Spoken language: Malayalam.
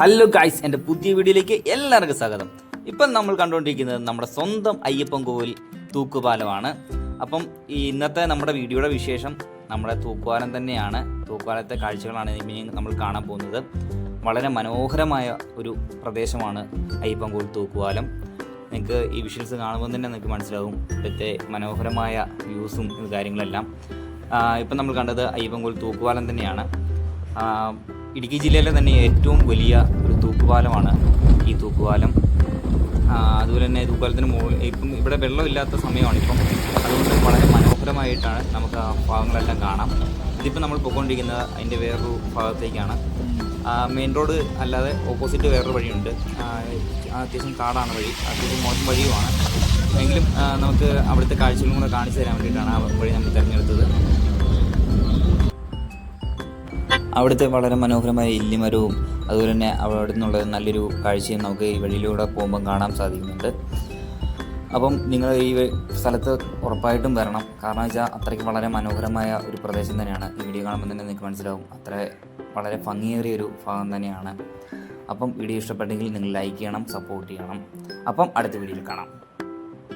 ഹലോ ഗായ്സ് എന്റെ പുതിയ വീഡിയോയിലേക്ക് എല്ലാവർക്കും സ്വാഗതം. ഇപ്പം നമ്മൾ കണ്ടുകൊണ്ടിരിക്കുന്നത് നമ്മുടെ സ്വന്തം അയ്യപ്പൻ കോവിൽ തൂക്കുപാലമാണ്. അപ്പം ഈ ഇന്നത്തെ നമ്മുടെ വീഡിയോയുടെ വിശേഷം നമ്മുടെ തൂക്കുപാലം തന്നെയാണ്. തൂക്കുപാലത്തെ കാഴ്ചകളാണ് ഇനി നമ്മൾ കാണാൻ പോകുന്നത്. വളരെ മനോഹരമായ ഒരു പ്രദേശമാണ് അയ്യപ്പൻ കോവിൽ തൂക്കുപാലം. നിങ്ങൾക്ക് ഈ വിഷ്വൽസ് കാണുമ്പോൾ തന്നെ നിങ്ങൾക്ക് മനസ്സിലാവും ഇവിടുത്തെ മനോഹരമായ വ്യൂസും കാര്യങ്ങളെല്ലാം. ഇപ്പം നമ്മൾ കണ്ടത് അയ്യപ്പൻ കോവിൽ തൂക്കുപാലം തന്നെയാണ്. ഇടുക്കി ജില്ലയിലെ തന്നെ ഏറ്റവും വലിയ ഒരു തൂക്കുപാലമാണ് ഈ തൂക്കുപാലം. അതുപോലെ തന്നെ തൂക്കുപാലത്തിന് മുകളിൽ ഇപ്പം ഇവിടെ വെള്ളമില്ലാത്ത സമയമാണ് ഇപ്പം. അതുകൊണ്ട് വളരെ മനോഹരമായിട്ടാണ് നമുക്ക് ആ ഭാഗങ്ങളെല്ലാം കാണാം. ഇതിപ്പോൾ നമ്മൾ പോയിക്കൊണ്ടിരിക്കുന്നത് അതിന്റെ വേറൊരു ഭാഗത്തേക്കാണ്. മെയിൻ റോഡ് അല്ലാതെ ഓപ്പോസിറ്റ് വേറൊരു വഴിയുണ്ട്. അത്യാവശ്യം കാടാണ് വഴി. അത്യാവശ്യം മോശം വഴിയുമാണ്. എങ്കിലും നമുക്ക് അവിടുത്തെ കാഴ്ചകളും കൂടെ കാണിച്ചു തരാൻ വേണ്ടിയിട്ടാണ് ആ വഴി നമ്മൾ തിരഞ്ഞെടുത്തത്. അവിടുത്തെ വളരെ മനോഹരമായ ഇല്ലിമരവും അതുപോലെ തന്നെ അവിടെ നിന്നുള്ള നല്ലൊരു കാഴ്ചയും നമുക്ക് ഈ വഴിയിലൂടെ പോകുമ്പം കാണാൻ സാധിക്കുന്നുണ്ട്. അപ്പം നിങ്ങൾ ഈ സ്ഥലത്ത് ഉറപ്പായിട്ടും വരണം. കാരണം വെച്ചാൽ അത്രയ്ക്ക് വളരെ മനോഹരമായ ഒരു പ്രദേശം തന്നെയാണ്. ഈ വീഡിയോ കാണുമ്പോൾ തന്നെ നിങ്ങൾക്ക് മനസ്സിലാവും. അത്ര വളരെ ഭംഗിയേറിയ ഒരു ഭാഗം തന്നെയാണ്. അപ്പം വീഡിയോ ഇഷ്ടപ്പെട്ടെങ്കിൽ നിങ്ങൾ ലൈക്ക് ചെയ്യണം സപ്പോർട്ട് ചെയ്യണം. അപ്പം അടുത്ത വീഡിയോയിൽ കാണാം.